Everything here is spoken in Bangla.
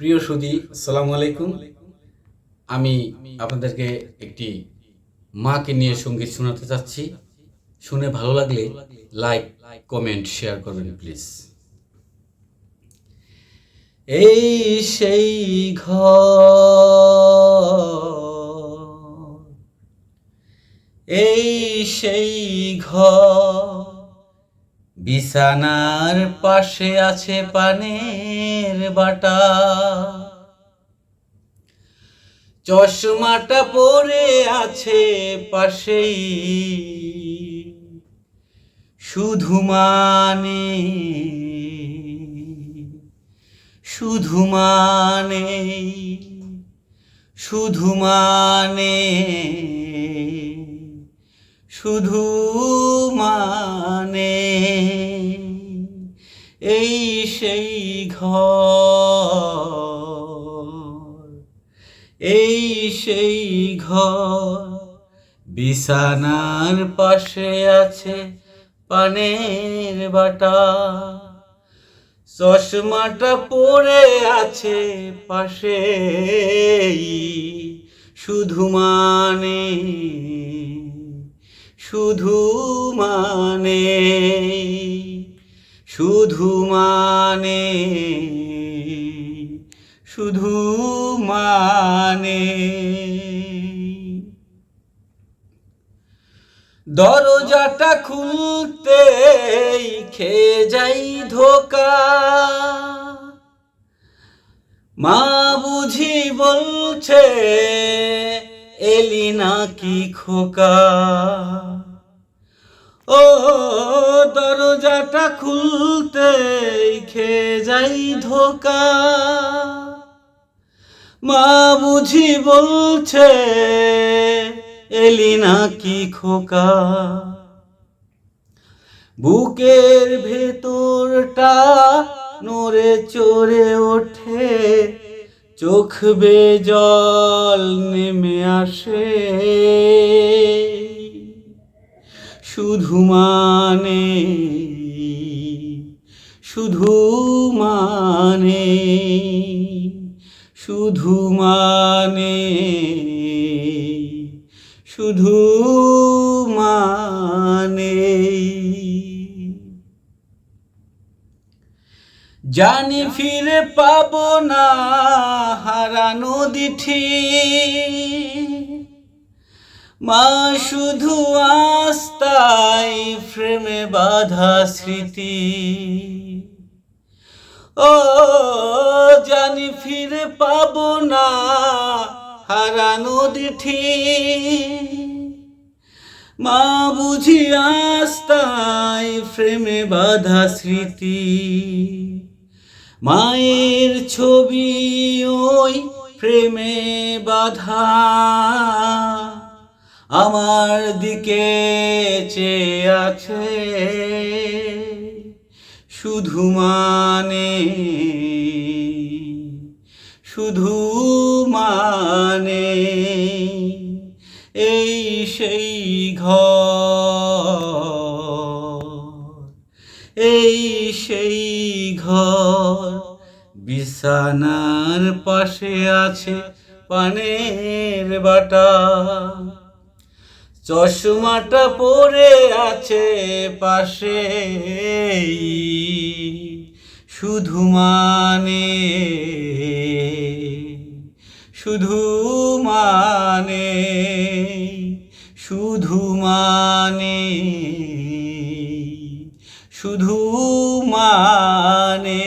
প্রিয় সুদী আসসালামু আলাইকুম। আমি আপনাদেরকে একটি মাকে নিয়ে সংগীত শোনাতে চাচ্ছি। শুনে ভালো লাগলে লাইক, কমেন্ট, শেয়ার করবেন, প্লিজ। এই সেই ঘর, এই সেই ঘর, বিছানার পাশে আছে পানের বাটা। চশমাটা পরে আছে পাশেই। শুধু মানে শুধু মানে শুধু মানে শুধু মানে। এই সেই ঘর, এই সেই ঘর। বিছানার পাশে আছে পানের বাটা, চশমাটা পরে আছে পাশে শুধু মানে শুধু মানে। শুধু মানে শুধু মানে। দরজাটা খুলতে খেয়ে যাই ধোকা। মা বুঝি বলছে, এলি নাকি খোকা। ও দরজাটা খুলতে খেয়ে যাই ধোকা। মা বুঝি বলছে, এলি নাকি খোকা? বুকের ভেতরটা নড়ে চড়ে ওঠে, চোখ বে জল নেমে আসে। শুধু মানে শুধু মানে শুধু মানে শুধু মানে জানি ফিরে পাবো না হারানো দিঠি। মা শুধু আস্তাই ফ্রেমে বাধা স্মৃতি। ও, জানি ফিরে পাব না হারানো দিঠি মা বুঝি আস্তাই ফ্রেমে বাধা স্মৃতি। মায়ের ছবি ওই প্রেমে বাধা। আমার দিকে চেয়ে আছে। শুধু মানে শুধু মানে এই সেই ঘর, এই সেই ঘর বিছানার পাশে আছে পানের বাটা। চশমাটা পরে আছে পাশে শুধু মানে শুধু মানে শুধু মানে শুধু মানে।